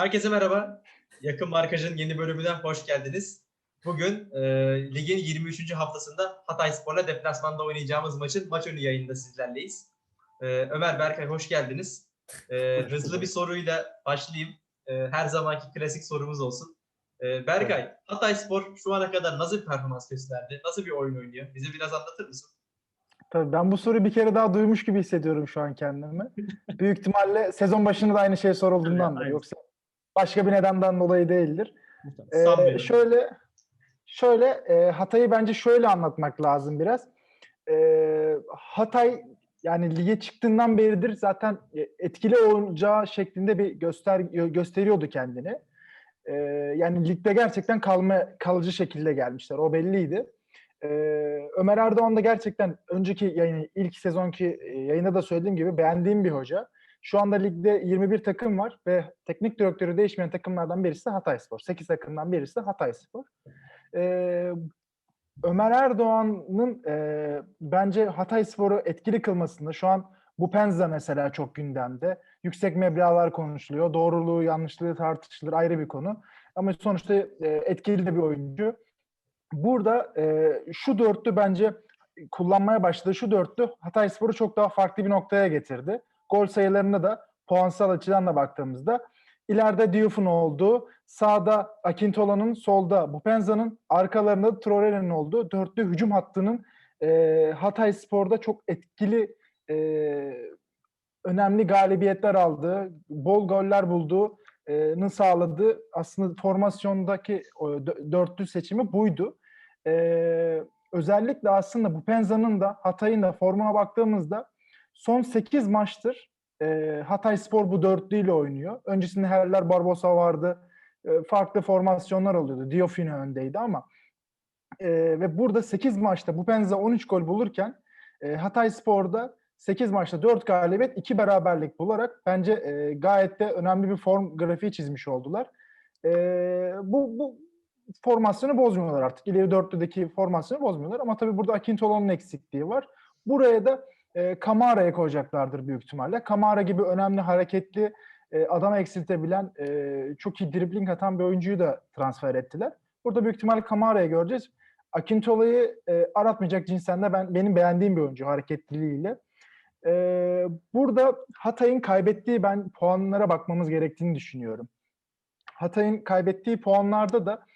Herkese merhaba. Yakın Markaj'ın yeni bölümüne hoş geldiniz. Bugün e, ligin 23. haftasında Hatay Spor'la deplasmanda oynayacağımız maçın maç önü yayında sizlerleyiz. E, Ömer Berkay hoş geldiniz. E, hızlı bir soruyla başlayayım. E, her zamanki klasik sorumuz olsun. E, Berkay, Hatay Spor şu ana kadar nasıl bir performans gösterdi? Nasıl bir oyun oynuyor? Bize biraz anlatır mısın? Tabii ben bu soruyu bir kere daha duymuş gibi hissediyorum şu an kendimi. Büyük ihtimalle sezon başında da aynı şey sorulduğundandır. Aynen. Yoksa başka bir nedenden dolayı değildir. Ee, şöyle şöyle e, Hatay'ı bence şöyle anlatmak lazım biraz. Ee, Hatay yani lige çıktığından beridir zaten e, etkili olacağı şeklinde bir göster gösteriyordu kendini. Ee, yani ligde gerçekten kalma kalıcı şekilde gelmişler. O belliydi. Ee, Ömer Erdoğan da gerçekten önceki yayını, ilk sezonki e, yayında da söylediğim gibi beğendiğim bir hoca. Şu anda ligde 21 takım var ve teknik direktörü değişmeyen takımlardan birisi Hatayspor. 8 takımdan birisi Hatayspor. Ee, Ömer Erdoğan'ın e, bence Hatayspor'u etkili kılmasında şu an bu Penza mesela çok gündemde. Yüksek meblağlar konuşuluyor. Doğruluğu, yanlışlığı tartışılır ayrı bir konu. Ama sonuçta e, etkili de bir oyuncu. Burada e, şu dörtlü bence kullanmaya başladığı şu dörtlü Hatayspor'u çok daha farklı bir noktaya getirdi. Gol sayılarına da puansal açıdan da baktığımızda ileride Diouf'un olduğu, sağda Akintola'nın, solda Bupenza'nın, arkalarında da Traore'nin olduğu dörtlü hücum hattının e, Hatay Spor'da çok etkili e, önemli galibiyetler aldığı, bol goller bulduğunu sağladığı aslında formasyondaki dörtlü seçimi buydu. E, özellikle aslında Bupenza'nın da Hatay'ın da formuna baktığımızda son 8 maçtır e, Hatay Spor bu dörtlüyle oynuyor. Öncesinde Herler Barbosa vardı. E, farklı formasyonlar oluyordu. Diofino öndeydi ama e, ve burada 8 maçta bu Penza 13 gol bulurken e, Hatay Spor'da 8 maçta 4 galibiyet, 2 beraberlik bularak bence e, gayet de önemli bir form grafiği çizmiş oldular. E, bu, bu formasyonu bozmuyorlar artık. İleri dörtlüdeki formasyonu bozmuyorlar ama tabii burada Akintola'nın eksikliği var. Buraya da e, Kamara'ya koyacaklardır büyük ihtimalle. Kamara gibi önemli hareketli e, adama eksiltebilen e, çok iyi dribling atan bir oyuncuyu da transfer ettiler. Burada büyük ihtimalle Kamara'ya göreceğiz. Akintola'yı e, aratmayacak cinsten de ben benim beğendiğim bir oyuncu hareketliliğiyle. E, burada Hatay'ın kaybettiği ben puanlara bakmamız gerektiğini düşünüyorum. Hatay'ın kaybettiği puanlarda da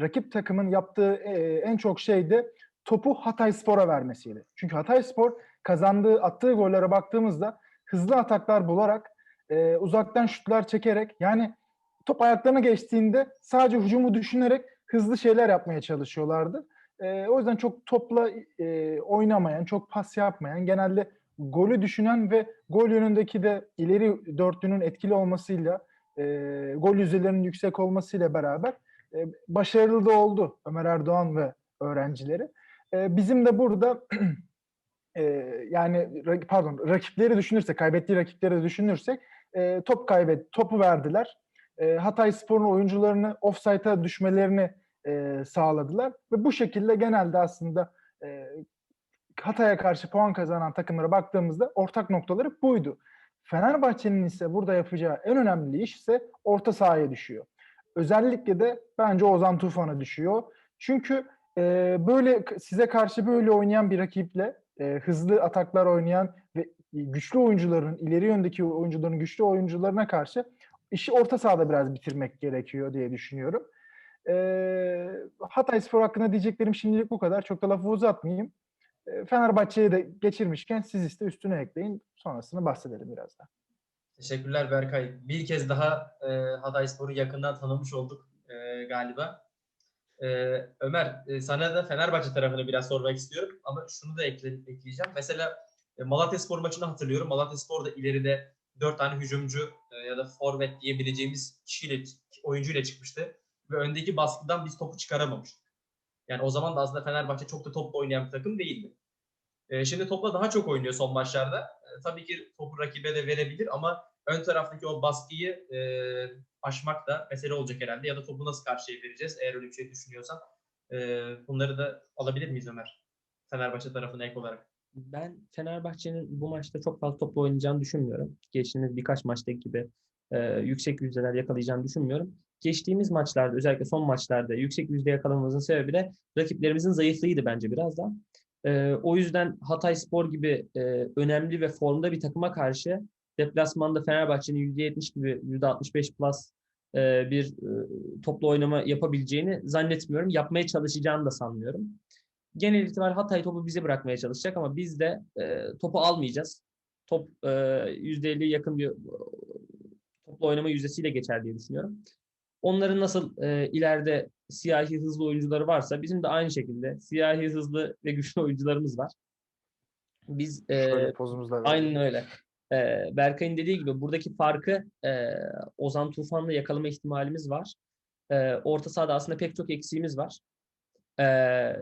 rakip takımın yaptığı e, en çok şey de topu Hatay Spor'a vermesiydi. Çünkü Hatay Spor kazandığı, attığı gollere baktığımızda hızlı ataklar bularak, e, uzaktan şutlar çekerek yani top ayaklarına geçtiğinde sadece hücumu düşünerek hızlı şeyler yapmaya çalışıyorlardı. E, o yüzden çok topla e, oynamayan, çok pas yapmayan, genelde golü düşünen ve gol yönündeki de ileri dörtlünün etkili olmasıyla, e, gol yüzdelerinin yüksek olmasıyla beraber e, başarılı da oldu Ömer Erdoğan ve öğrencileri. E, bizim de burada e, yani pardon rakipleri düşünürsek, kaybettiği rakipleri düşünürsek e, top kaybet, topu verdiler. E, Hatay Spor'un oyuncularını offside'a düşmelerini e, sağladılar ve bu şekilde genelde aslında e, Hatay'a karşı puan kazanan takımlara baktığımızda ortak noktaları buydu. Fenerbahçe'nin ise burada yapacağı en önemli iş ise orta sahaya düşüyor. Özellikle de bence Ozan Tufan'a düşüyor. Çünkü e, böyle size karşı böyle oynayan bir rakiple e, hızlı ataklar oynayan ve güçlü oyuncuların, ileri yöndeki oyuncuların güçlü oyuncularına karşı işi orta sahada biraz bitirmek gerekiyor diye düşünüyorum. E, Hatay Spor hakkında diyeceklerim şimdilik bu kadar. Çok da lafı uzatmayayım. E, Fenerbahçe'ye de geçirmişken siz iste üstüne ekleyin. Sonrasını bahsedelim biraz da. Teşekkürler Berkay. Bir kez daha e, Hatayspor'u yakından tanımış olduk e, galiba. E, Ömer, e, sana da Fenerbahçe tarafını biraz sormak istiyorum ama şunu da ekle, ekleyeceğim. Mesela e, Malatyaspor maçını hatırlıyorum. Malatyaspor da ileride dört tane hücumcu e, ya da forvet diyebileceğimiz kişiyle, oyuncuyla çıkmıştı. Ve öndeki baskıdan biz topu çıkaramamıştık. Yani o zaman da aslında Fenerbahçe çok da topla oynayan bir takım değildi. Şimdi topla daha çok oynuyor son maçlarda. Tabii ki topu rakibe de verebilir ama ön taraftaki o baskıyı e, aşmak da mesele olacak herhalde. Ya da topu nasıl karşıya vereceğiz eğer öyle bir şey düşünüyorsan. E, bunları da alabilir miyiz Ömer? Fenerbahçe tarafına ek olarak. Ben Fenerbahçe'nin bu maçta çok fazla topla oynayacağını düşünmüyorum. Geçtiğimiz birkaç maçtaki gibi e, yüksek yüzdeler yakalayacağını düşünmüyorum. Geçtiğimiz maçlarda özellikle son maçlarda yüksek yüzde yakalamamızın sebebi de rakiplerimizin zayıflığıydı bence biraz da. E, o yüzden Hatay Spor gibi e, önemli ve formda bir takıma karşı deplasmanda Fenerbahçe'nin %70 gibi %65 plus e, bir e, toplu oynama yapabileceğini zannetmiyorum. Yapmaya çalışacağını da sanmıyorum. Genel itibariyle Hatay topu bize bırakmaya çalışacak ama biz de e, topu almayacağız. Top e, %50'ye yakın bir toplu oynama yüzdesiyle geçer diye düşünüyorum. Onların nasıl e, ileride siyahi hızlı oyuncuları varsa bizim de aynı şekilde siyahi hızlı ve güçlü oyuncularımız var. Biz e, pozumuzla. Aynen öyle. Ee, Berkay'ın dediği gibi buradaki farkı e, Ozan Tufan'la yakalama ihtimalimiz var. Ee, orta sahada aslında pek çok eksiğimiz var. Ee,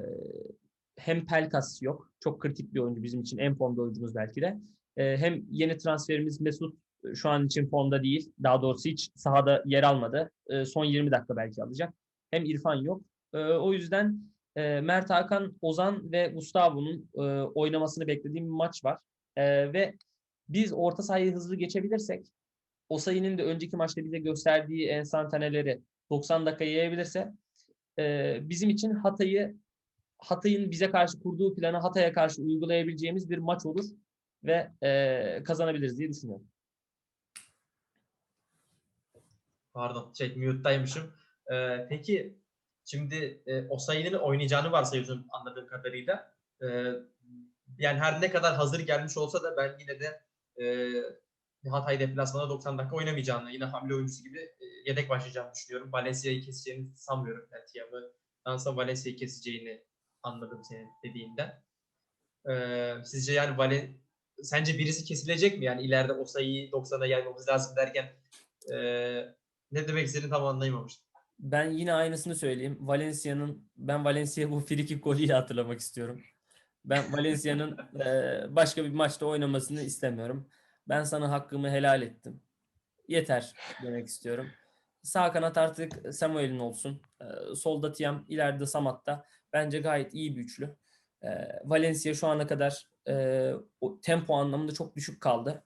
hem Pelkas yok. Çok kritik bir oyuncu bizim için. En formda oyuncumuz belki de. Hem yeni transferimiz Mesut e, şu an için formda değil. Daha doğrusu hiç sahada yer almadı. Son 20 dakika belki alacak. Hem İrfan yok. O yüzden e, Mert Hakan, Ozan ve Gustavo'nun e, oynamasını beklediğim bir maç var. Ve biz orta sahayı hızlı geçebilirsek o sayının da önceki maçta bize gösterdiği enstantaneleri 90 dakika yayabilirse e, bizim için Hatay'ı Hatay'ın bize karşı kurduğu planı Hatay'a karşı uygulayabileceğimiz bir maç olur ve e, kazanabiliriz diye düşünüyorum. Pardon, şey mute'daymışım. Ee, peki şimdi e, o sayının oynayacağını varsayıyorsun anladığım kadarıyla. Ee, yani her ne kadar hazır gelmiş olsa da ben yine de e, Hatay deplasmanda 90 dakika oynamayacağını, yine hamle oyuncusu gibi e, yedek başlayacağını düşünüyorum. Valencia'yı keseceğini sanmıyorum. Yani Tiam'ı Valencia'yı keseceğini anladım senin dediğinden. Ee, sizce yani Valen sence birisi kesilecek mi? Yani ileride o sayıyı 90'a yaymamız lazım derken e, ne demek istediğini tam anlayamamıştım. Ben yine aynısını söyleyeyim. Valencia'nın ben Valencia bu frikik golüyle hatırlamak istiyorum. Ben Valencia'nın e, başka bir maçta oynamasını istemiyorum. Ben sana hakkımı helal ettim. Yeter demek istiyorum. Sağ kanat artık Samuel'in olsun. E, solda Tiam, ileride Samat'ta. Bence gayet iyi bir üçlü. E, Valencia şu ana kadar e, tempo anlamında çok düşük kaldı.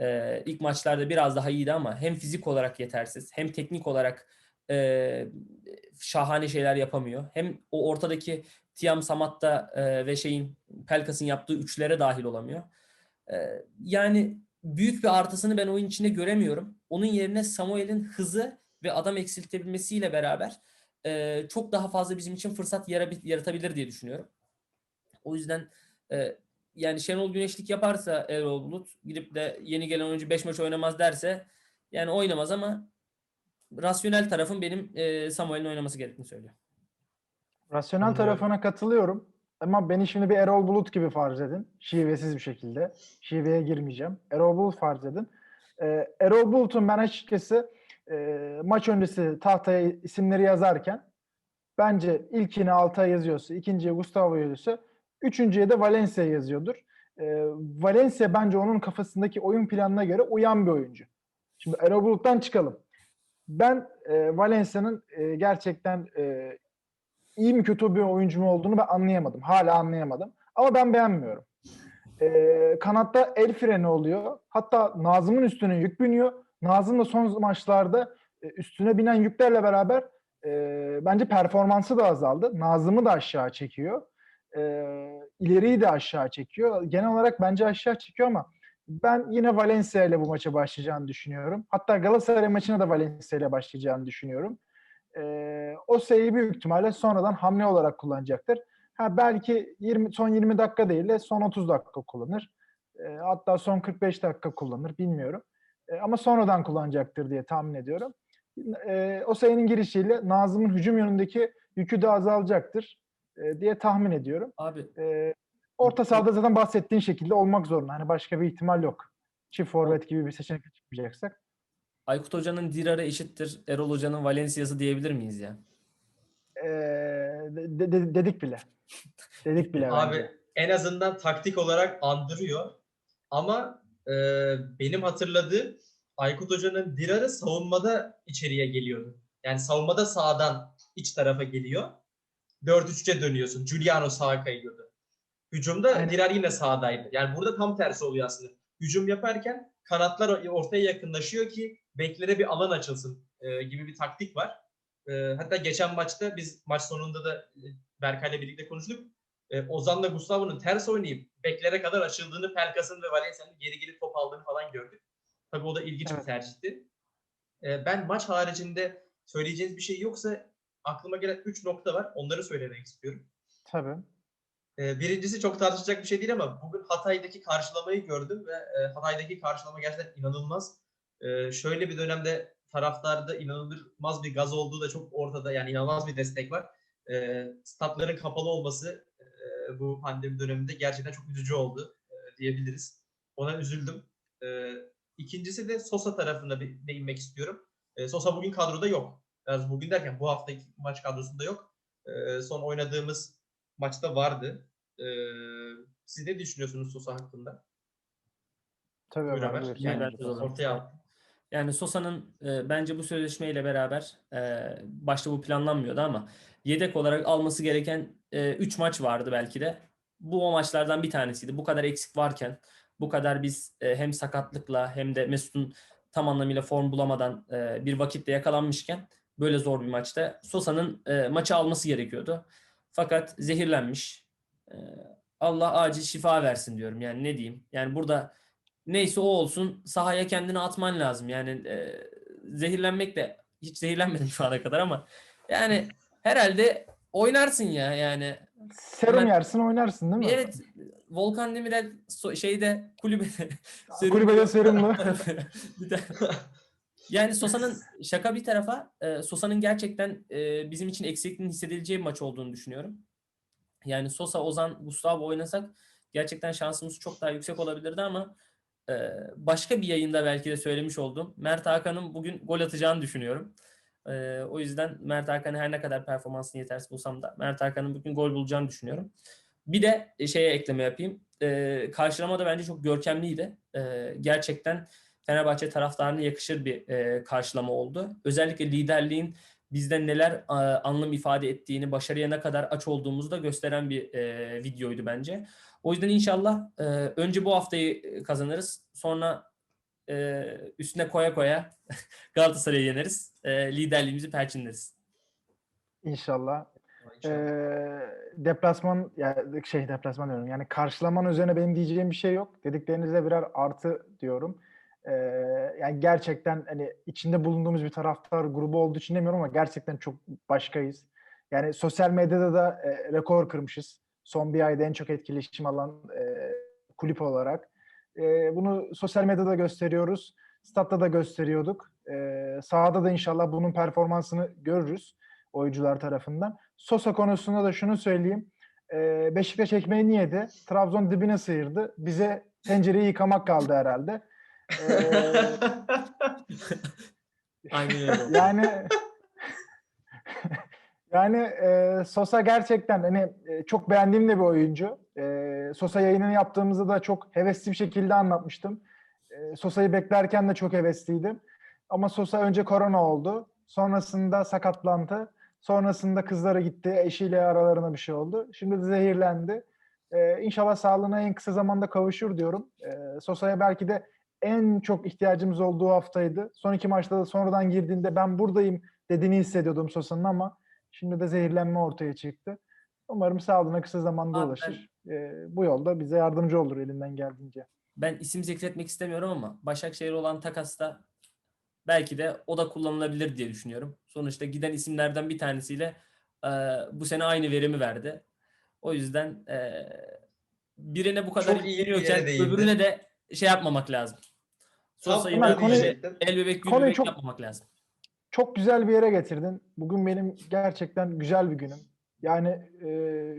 E, ilk maçlarda biraz daha iyiydi ama hem fizik olarak yetersiz hem teknik olarak e, şahane şeyler yapamıyor. Hem o ortadaki Tiam Samat'ta e, ve şeyin Pelkas'ın yaptığı üçlere dahil olamıyor. E, yani büyük bir artısını ben oyun içinde göremiyorum. Onun yerine Samuel'in hızı ve adam eksiltebilmesiyle beraber e, çok daha fazla bizim için fırsat yaratabilir diye düşünüyorum. O yüzden e, yani Şenol Güneşlik yaparsa Erol Bulut gidip de yeni gelen oyuncu 5 maç oynamaz derse yani oynamaz ama rasyonel tarafın benim e, Samuel'in oynaması gerektiğini söylüyor. Rasyonel tarafına katılıyorum. Ama beni şimdi bir Erol Bulut gibi farz edin. Şivesiz bir şekilde. Şiveye girmeyeceğim. Erol Bulut farz edin. Ee, Erol Bulut'un ben açıkçası e, maç öncesi tahtaya isimleri yazarken bence ilkini Altay yazıyorsa, ikinciye Gustavo yazıyorsa, üçüncüye de Valencia yazıyordur. Ee, Valencia bence onun kafasındaki oyun planına göre uyan bir oyuncu. Şimdi Erol Bulut'tan çıkalım. Ben e, Valencia'nın e, gerçekten e, iyi mi kötü bir oyuncu mu olduğunu ben anlayamadım. Hala anlayamadım. Ama ben beğenmiyorum. Ee, kanatta el freni oluyor. Hatta Nazım'ın üstüne yük biniyor. Nazım da son maçlarda e, üstüne binen yüklerle beraber e, bence performansı da azaldı. Nazım'ı da aşağı çekiyor. E, ileriyi de aşağı çekiyor. Genel olarak bence aşağı çekiyor ama ben yine Valencia ile bu maça başlayacağını düşünüyorum. Hatta Galatasaray maçına da Valencia ile başlayacağını düşünüyorum. Ee, o sayıyı büyük ihtimalle sonradan hamle olarak kullanacaktır. Ha belki 20 son 20 dakika değil de son 30 dakika kullanır. Ee, hatta son 45 dakika kullanır bilmiyorum. Ee, ama sonradan kullanacaktır diye tahmin ediyorum. Ee, o sayının girişiyle Nazım'ın hücum yönündeki yükü de azalacaktır e, diye tahmin ediyorum. Abi Ee, orta sahada zaten bahsettiğin şekilde olmak zorunda. Hani başka bir ihtimal yok. Çift forvet gibi bir seçenek çıkmayacaksak. Aykut Hoca'nın Dirar'ı eşittir Erol Hoca'nın Valencia'sı diyebilir miyiz ya? Ee, de- de- dedik bile. Dedik bile Abi bence. en azından taktik olarak andırıyor. Ama e, benim hatırladığım Aykut Hoca'nın Dirar'ı savunmada içeriye geliyordu. Yani savunmada sağdan iç tarafa geliyor. 4-3'e dönüyorsun. Giuliano sağa kayıyordu. Hücumda Aynen. Dirar yine sağdaydı. Yani burada tam tersi oluyor aslında. Hücum yaparken kanatlar ortaya yakınlaşıyor ki beklere bir alan açılsın e, gibi bir taktik var. E, hatta geçen maçta biz maç sonunda da e, Berkay'la birlikte konuştuk. E, Ozan'la Gustavo'nun ters oynayıp beklere kadar açıldığını, Pelkas'ın ve Valencia'nın geri gelip top aldığını falan gördük. Tabii o da ilginç Evet. bir tercihti. E, ben maç haricinde söyleyeceğiniz bir şey yoksa aklıma gelen 3 nokta var. Onları söylemek istiyorum. Tabii. Ee, Birincisi çok tartışacak bir şey değil ama bugün Hatay'daki karşılamayı gördüm ve e, Hatay'daki karşılama gerçekten inanılmaz. Ee, Şöyle bir dönemde taraftarda inanılmaz bir gaz olduğu da çok ortada. Yani inanılmaz bir destek var. Ee, Statların kapalı olması e, bu pandemi döneminde gerçekten çok üzücü oldu e, diyebiliriz. Ona üzüldüm. İkincisi de Sosa tarafına değinmek istiyorum. Sosa bugün kadroda yok. Biraz bugün derken bu haftaki maç kadrosunda yok. Son oynadığımız maçta vardı. Ee, siz ne düşünüyorsunuz Sosa hakkında? Tabii Buyur Ömer. Yani-. Ortaya al. Yani Sosa'nın e, bence bu sözleşmeyle beraber e, başta bu planlanmıyordu ama yedek olarak alması gereken 3 maç vardı belki de. Bu o maçlardan bir tanesiydi. Bu kadar eksik varken, bu kadar biz e, hem sakatlıkla hem de Mesut'un tam anlamıyla form bulamadan e, bir vakitte yakalanmışken böyle zor bir maçta Sosa'nın e, maçı alması gerekiyordu. Fakat zehirlenmiş. E, Allah acil şifa versin diyorum. Yani ne diyeyim? Yani burada neyse o olsun sahaya kendini atman lazım. Yani e, zehirlenmek de hiç zehirlenmedim şu ana kadar ama yani herhalde oynarsın ya yani. Serum Hemen- yersin oynarsın değil mi? Evet Volkan Demirel so- şeyde kulübede serum- Kulübede serumlu. Bir de- yani Sosa'nın şaka bir tarafa e, Sosa'nın gerçekten e, bizim için eksikliğini hissedileceği bir maç olduğunu düşünüyorum. Yani Sosa, Ozan, Gustavo oynasak gerçekten şansımız çok daha yüksek olabilirdi ama e, başka bir yayında belki de söylemiş oldum. Mert Hakan'ın bugün gol atacağını düşünüyorum. E, o yüzden Mert Hakan'ı her ne kadar performansını yetersiz bulsam da Mert Hakan'ın bugün gol bulacağını düşünüyorum. Bir de şeye ekleme yapayım. E, karşılama da bence çok görkemliydi. E, gerçekten Fenerbahçe taraftarına yakışır bir e, karşılama oldu. Özellikle liderliğin bizde neler e, anlam ifade ettiğini, başarıya ne kadar aç olduğumuzu da gösteren bir e, videoydu bence. O yüzden inşallah e, önce bu haftayı kazanırız. Sonra e, üstüne koya koya Galatasaray'ı yeneriz. E, liderliğimizi perçinleriz. İnşallah. İnşallah. Ee, deplasman ya şey deplasman diyorum. Yani karşılaman üzerine benim diyeceğim bir şey yok. Dediklerinize birer artı diyorum. Yani gerçekten hani içinde bulunduğumuz bir taraftar grubu olduğu için demiyorum ama gerçekten çok başkayız. Yani sosyal medyada da e, rekor kırmışız. Son bir ayda en çok etkileşim alan e, kulüp olarak. E, bunu sosyal medyada gösteriyoruz. Statta da gösteriyorduk. E, sahada da inşallah bunun performansını görürüz oyuncular tarafından. Sosa konusunda da şunu söyleyeyim. Ee, Beşiktaş ekmeğini yedi. Trabzon dibine sıyırdı. Bize tencereyi yıkamak kaldı herhalde. Ee, yani yani e, Sosa gerçekten hani e, çok beğendiğim de bir oyuncu. E, Sosa yayınını yaptığımızda da çok hevesli bir şekilde anlatmıştım. E, Sosa'yı beklerken de çok hevesliydim. Ama Sosa önce korona oldu. Sonrasında sakatlandı. Sonrasında kızlara gitti. Eşiyle aralarına bir şey oldu. Şimdi de zehirlendi. E, inşallah sağlığına en kısa zamanda kavuşur diyorum. E, Sosa'ya belki de en çok ihtiyacımız olduğu haftaydı. Son iki maçta da sonradan girdiğinde ben buradayım dediğini hissediyordum Sosa'nın ama şimdi de zehirlenme ortaya çıktı. Umarım sağlığına kısa zamanda Abi ulaşır. Ee, bu yolda bize yardımcı olur elinden geldiğince. Ben isim zikretmek istemiyorum ama Başakşehir olan takasta belki de o da kullanılabilir diye düşünüyorum. Sonuçta giden isimlerden bir tanesiyle e, bu sene aynı verimi verdi. O yüzden e, birine bu kadar Çok iyi değindi. öbürüne de şey yapmamak lazım. Tam Sosa'yı Ömer, da onu konuyu- el bebek gül konuyu bebek çok- yapmamak lazım. Çok güzel bir yere getirdin. Bugün benim gerçekten güzel bir günüm. Yani e,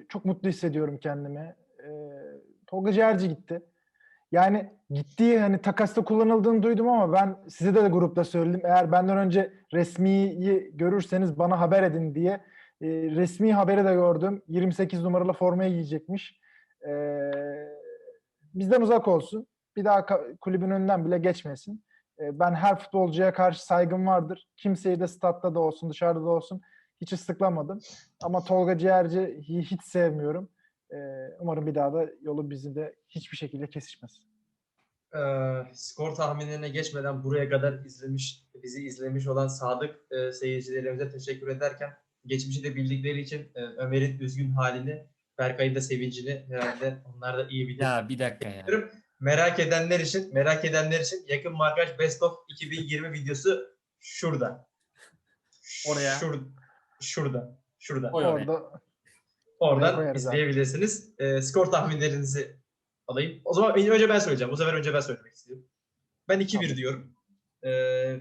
çok mutlu hissediyorum kendimi. E, Tolga Ciğerci gitti. Yani gittiği hani takasta kullanıldığını duydum ama ben size de, grupta söyledim. Eğer benden önce resmiyi görürseniz bana haber edin diye. E, resmi haberi de gördüm. 28 numaralı formayı giyecekmiş. E, bizden uzak olsun. Bir daha kulübün önünden bile geçmesin. E, ben her futbolcuya karşı saygım vardır. Kimseyi de statta da olsun, dışarıda da olsun hiç ıslıklamadım. Ama Tolga Ciğerci'yi hiç sevmiyorum. E, umarım bir daha da yolu bizim de hiçbir şekilde kesişmez. e, skor tahminlerine geçmeden buraya kadar izlemiş, bizi izlemiş olan sadık e, seyircilerimize teşekkür ederken geçmişi de bildikleri için e, Ömer'in üzgün halini, Berkay'ın da sevincini herhalde onlar da iyi bilir. Ya bir dakika ya. Merak edenler için, merak edenler için yakın markaj Best of 2020 videosu şurada. Oraya. Şur, şurada. Şurada. Koy oraya. Orada Oradan izleyebilirsiniz. Ee, skor tahminlerinizi alayım. O zaman önce ben söyleyeceğim. Bu sefer önce ben söylemek istiyorum. Ben 2-1 Tamam. diyorum. Ee,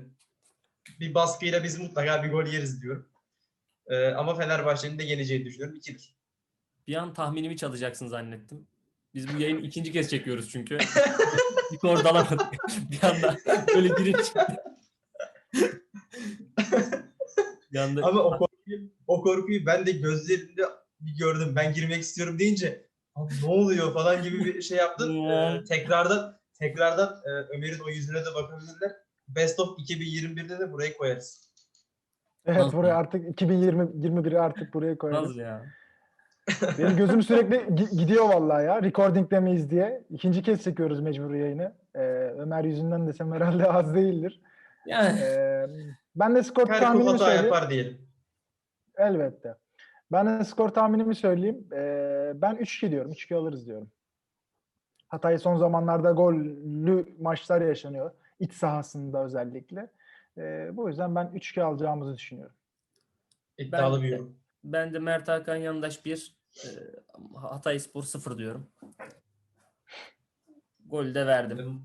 bir baskıyla biz mutlaka bir gol yeriz diyorum. Ee, ama Fenerbahçe'nin de yeneceğini düşünüyorum. 2-1. Bir an tahminimi çalacaksın zannettim. Biz bu yayını ikinci kez çekiyoruz çünkü. Bir orada alamadık. bir anda böyle girince. bir anda Ama o korkuyu, o korkuyu ben de gözlerinde bir gördüm. Ben girmek istiyorum deyince "Abi ne oluyor falan gibi bir şey yaptım. Ya. Ee, tekrardan tekrardan e, Ömer'in o yüzüne de bakabilirler. Best of 2021'de de burayı koyarız. evet Nasıl buraya ya? artık 2021'i artık buraya koyarız. nasıl ya? Benim gözüm sürekli gi- gidiyor vallahi ya. Recording'de miyiz diye. İkinci kez çekiyoruz mecbur yayını. Ee, Ömer yüzünden desem herhalde az değildir. Yani Ee, ben de skor Her tahminimi hata söyleyeyim. yapar diyelim. Elbette. Ben de skor tahminimi söyleyeyim. Ee, ben 3-2 diyorum. 3-2 alırız diyorum. Hatay son zamanlarda gollü maçlar yaşanıyor. İç sahasında özellikle. Ee, bu yüzden ben 3-2 alacağımızı düşünüyorum. İddialı Ben- bir yorum. ben de Mert Hakan Yandaş 1, Hatay Spor 0 diyorum. Golü de verdim.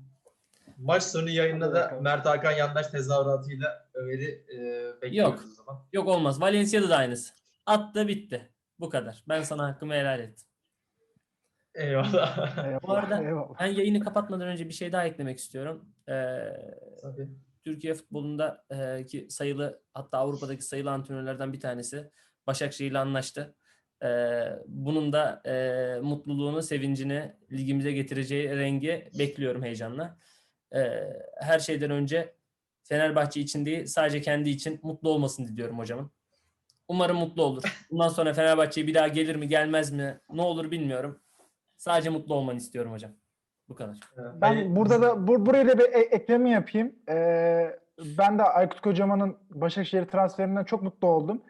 Maç sonu yayında da. Mert Hakan yandaş tezahüratıyla Ömer'i e, bekliyoruz Yok. o zaman. Yok olmaz. Valencia'da da aynısı. Attı bitti. Bu kadar. Ben sana hakkımı helal ettim. Eyvallah. Eyvallah, Bu arada eyvallah. Ben yayını kapatmadan önce bir şey daha eklemek istiyorum. Ee, Tabii. Türkiye futbolunda e, ki sayılı hatta Avrupa'daki sayılı antrenörlerden bir tanesi Başakşehir'le anlaştı. Ee, bunun da e, mutluluğunu, sevincini ligimize getireceği rengi bekliyorum heyecanla. Ee, her şeyden önce Fenerbahçe için değil sadece kendi için mutlu olmasını diliyorum hocamın. Umarım mutlu olur. Bundan sonra Fenerbahçe'ye bir daha gelir mi gelmez mi ne olur bilmiyorum. Sadece mutlu olmanı istiyorum hocam. Bu kadar. Hayır, Ben burada da bur buraya da bir e- ekleme yapayım. Ee, ben de Aykut Kocaman'ın Başakşehir transferinden çok mutlu oldum.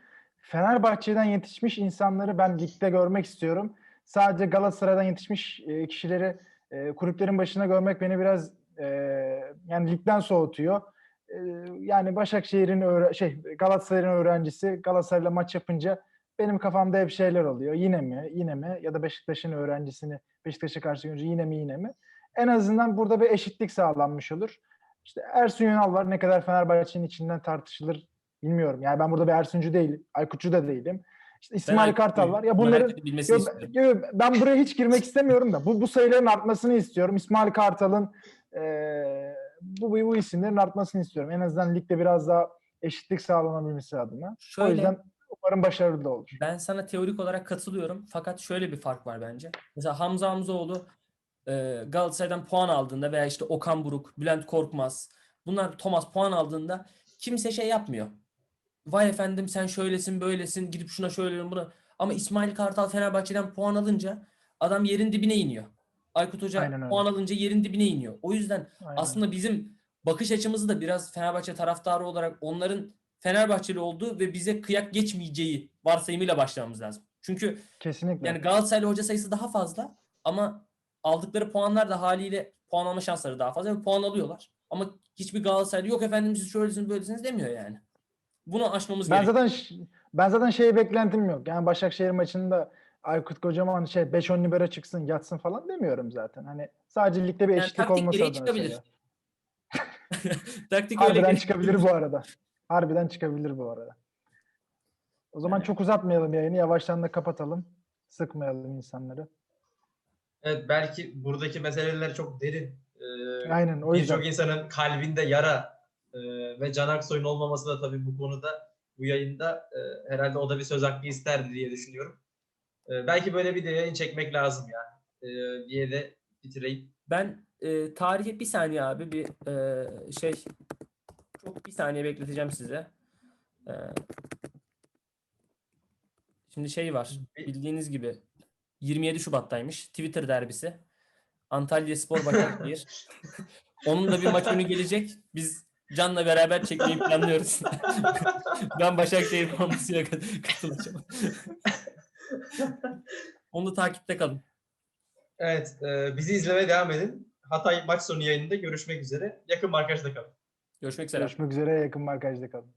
Fenerbahçe'den yetişmiş insanları ben ligde görmek istiyorum. Sadece Galatasaray'dan yetişmiş e, kişileri e, kulüplerin başına görmek beni biraz e, yani ligden soğutuyor. Yani Başakşehir'in şey Galatasaray'ın öğrencisi Galatasaray'la maç yapınca benim kafamda hep şeyler oluyor. Yine mi? Yine mi? Ya da Beşiktaş'ın öğrencisini Beşiktaş'a karşı görünce yine mi? Yine mi? En azından burada bir eşitlik sağlanmış olur. İşte Ersun Yanal var. Ne kadar Fenerbahçe'nin içinden tartışılır bilmiyorum. Yani ben burada bir Ersuncu değilim. Aykutçu da değilim. İşte İsmail Ben Kartal var. Ya Bunların Yo, yo, ben buraya hiç girmek istemiyorum da bu, bu sayıların artmasını istiyorum. İsmail Kartal'ın eee, bu, bu, bu isimlerin artmasını istiyorum. En azından ligde biraz daha eşitlik sağlanabilmesi adına. O Şöyle- yüzden umarım başarılı da olur. Ben sana teorik olarak katılıyorum. Fakat şöyle bir fark var bence. Mesela Hamza Hamzoğlu e, Galatasaray'dan puan aldığında veya işte Okan Buruk, Bülent Korkmaz bunlar Thomas puan aldığında kimse şey yapmıyor. Vay efendim sen şöylesin böylesin gidip şuna şöyle buna. Ama İsmail Kartal Fenerbahçe'den puan alınca adam yerin dibine iniyor. Aykut Hoca puan alınca yerin dibine iniyor. O yüzden Aynen. aslında bizim bakış açımızı da biraz Fenerbahçe taraftarı olarak onların Fenerbahçeli olduğu ve bize kıyak geçmeyeceği varsayımıyla başlamamız lazım. Çünkü Kesinlikle. yani Galatasaraylı hoca sayısı daha fazla ama aldıkları puanlar da haliyle puan alma şansları daha fazla ve puan alıyorlar. Ama hiçbir Galatasaraylı yok efendim siz şöylesiniz böylesiniz demiyor yani. Bunu aşmamız Ben gerekiyor. zaten ben zaten şey beklentim yok. Yani Başakşehir maçında Aykut Kocaman şey 5-10 libera çıksın yatsın falan demiyorum zaten. Hani sadece ligde bir Yani eşitlik olması adına çıkabilir. Taktik öyle Harbiden gerekiyor. çıkabilir bu arada. Harbiden çıkabilir bu arada. O zaman Yani. çok uzatmayalım yayını. Yavaştan da kapatalım. Sıkmayalım insanları. Evet belki buradaki meseleler çok derin. Ee, Aynen o yüzden. Birçok insanın kalbinde yara e, ve Can Aksoy'un olmaması da tabii bu konuda bu yayında e, herhalde o da bir söz hakkı isterdi diye düşünüyorum. E, belki böyle bir de yayın çekmek lazım ya e, diye de bitireyim. Ben e, tarihe bir saniye abi bir e, şey çok bir saniye bekleteceğim size. E, şimdi şey var bildiğiniz gibi 27 Şubat'taymış Twitter derbisi. Antalya Spor Başakşehir. Onun da bir maç önü gelecek. Biz Can'la beraber çekmeyi planlıyoruz. ben Başakşehir formasıyla kat- katılacağım. Onu da takipte kalın. Evet, e, bizi izlemeye devam edin. Hatay maç sonu yayınında görüşmek üzere. Yakın markajda kalın. Görüşmek üzere. Görüşmek üzere yakın markajda kalın.